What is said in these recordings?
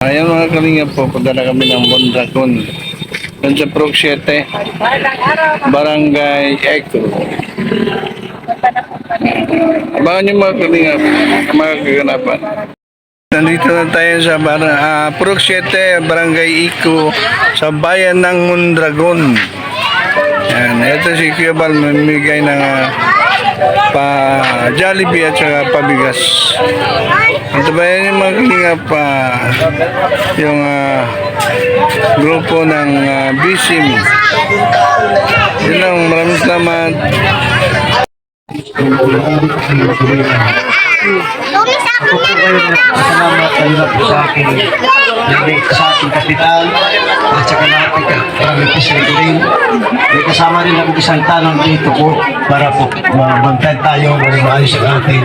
Ayan mga kalinga po, padala kami ng Bondragon. Doon sa Prog 7, Barangay Eco. Abangan nyo mga kalinga, mga kaganapan. Nandito na tayo sa bar ah, Prog 7, Barangay Eco, sa bayan ng Mondragon. Yan, ito si Kuya Bal, mamigay ng ah, pa Jollibee at saka pabigas. At bayan yung mga kalingap yung ah, grupo ng uh, BISIM. Yun lang, maraming salamat. Salamat kanina po sa akin. Hindi sa aking kapitan. At saka lahat ng pisilito rin. May kasama rin ako isang tanong dito po para po mabantay tayo ng maayos ang ating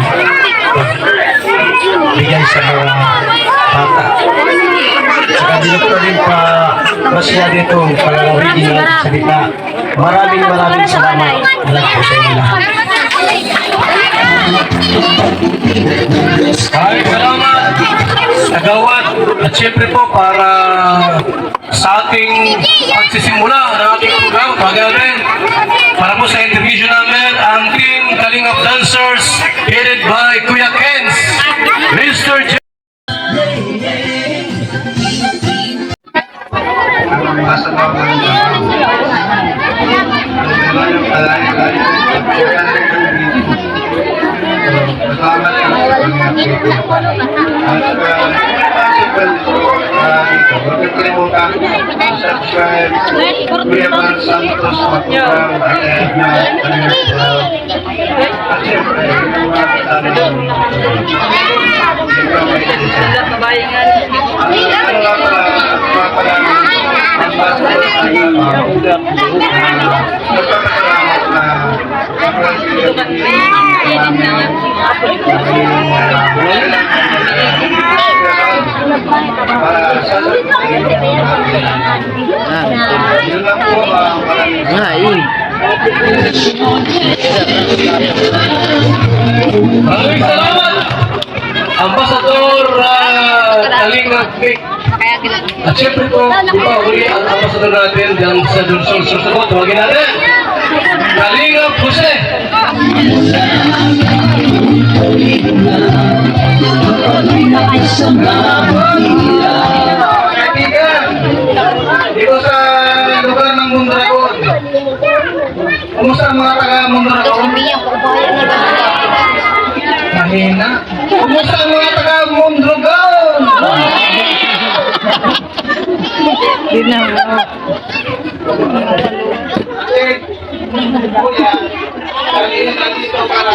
bigay sa mga bata. Saka ko rin pa masya dito palalawin ng salita. Maraming maraming salamat. Salamat po sa inyo lahat. Ay, salamat, Tagawat. At syempre po, para sa ating pagsisimula ng ating program, pag-event, para po sa interview namin, ang team Kaling of Dancers, headed by Kuya Kens, Mr. J. subscribe Mar Santos Matubang at Kalimutan. At siyempre, yung mga kasama ng ikaw may isa. Nga pala, mga pala, ang basta sa Nagpapasalamat na para sa yun lang po ang maraming Maraming salamat, Ambassador uh, Kaling of Vic. At syempre po, di ba uli ang ambassador natin dyan sa Dursol Susugot. Tawagin natin, Kalingap Jose. Ate, kuya, kanina nandito para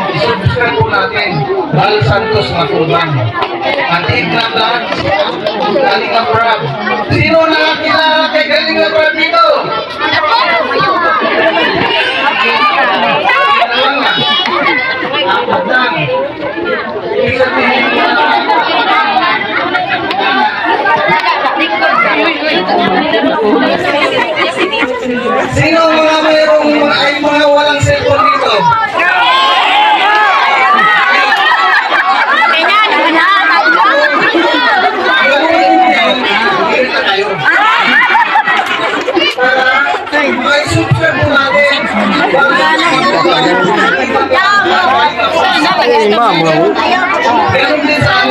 cellphone, subscribe po natin. Val Santos Matubang. At Igna Vlog, Galinga Prab. Sino nakakilala kay Galinga Prab dito? Alam na. Apat lang. Ibig sabihin, Sino ang mga mayroong ay mga walang cellphone dito? Ay, subscribe po natin. Meron din sa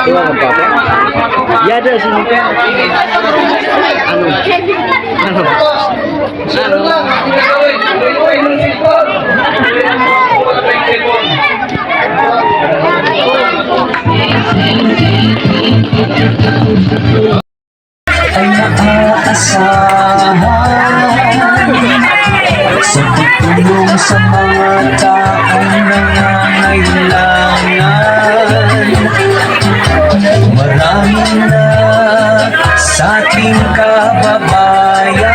Iya ada apa sini. Anu. Anu. Anu. Ating kababayan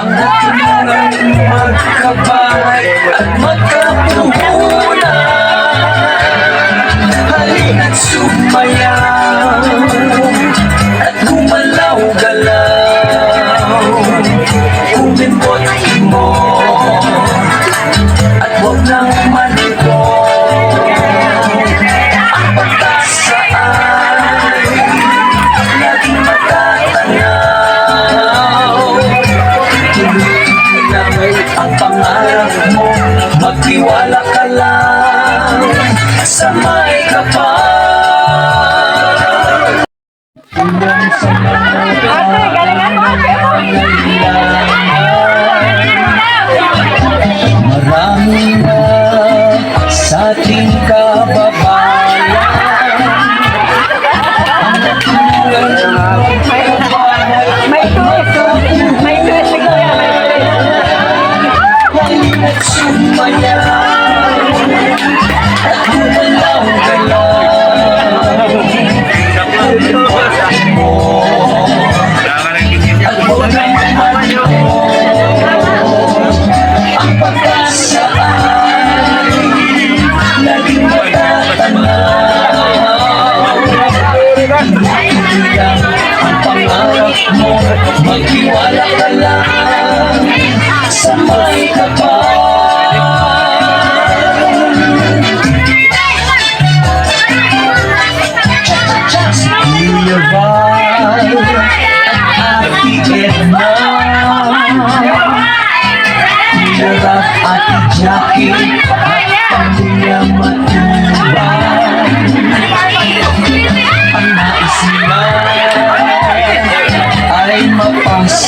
ang natulungan magkabahay at magkapuhunan. Halina't sumayaw at gumalaw-galaw Kumimbot sa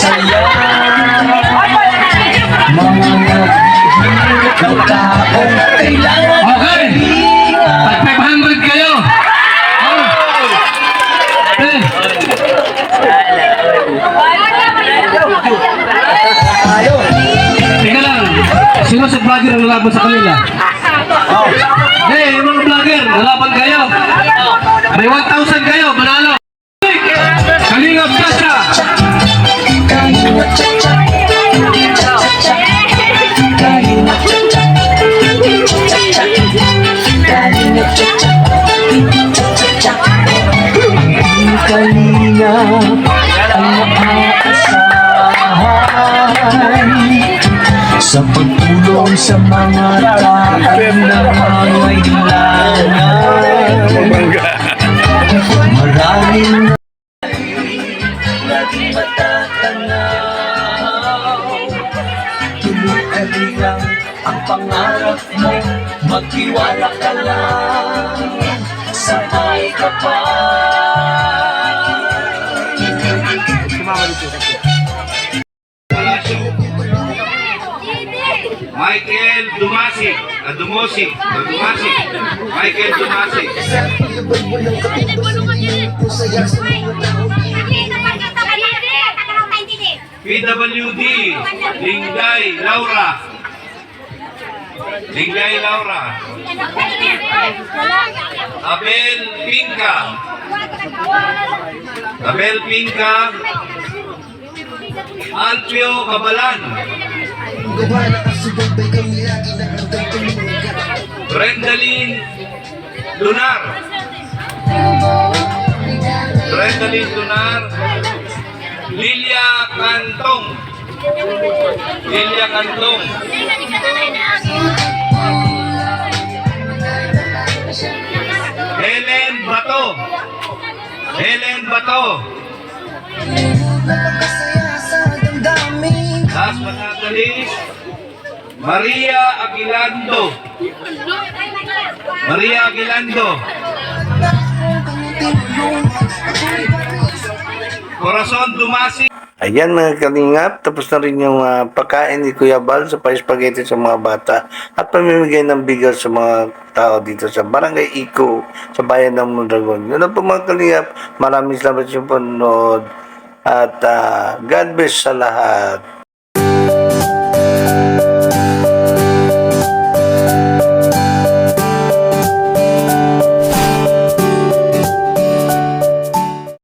mapasaya Mga naghihirap ng taong kailangan Okay. Pag 500 kayo. Eh. Teka lang. Sino sa vlogger ang lalaban sa kanila? Hey, mga vlogger, lalaban kayo. May 1,000 kayo, manalo. Kalingap Kasha. Kalina ang maaasahan sa pagtulong sa mga taong nangangailangan. Bangga. Maraming laging matatanaw Tuluan lang ang pangarap mo Magtiwala ka lang sa may kapal Michael Dumasik, ah, Dumusik, ah, Dumasik, Michael Dumasik. PWD, Lingay Laura. Lingay Laura. Abel Pinka. Abel Pinka. Alpio Kabalan. Brendalyn Lunar. Brendalyn Lunar. Lilia Cantong. Lilia Cantong. Helen Bato. Helen Bato. Last but not the least, Maria Aguilando. Maria Aguilando. Corazon Dumasi. Ayan mga kalingap, tapos na rin yung ah, pagkain ni Kuya Bal sa pa-spaghetti sa mga bata at pamimigay ng bigas sa mga tao dito sa Barangay Iko sa bayan ng Mondragon. Yun po mga kalingap, maraming salamat sa panonood at ah, God bless sa lahat.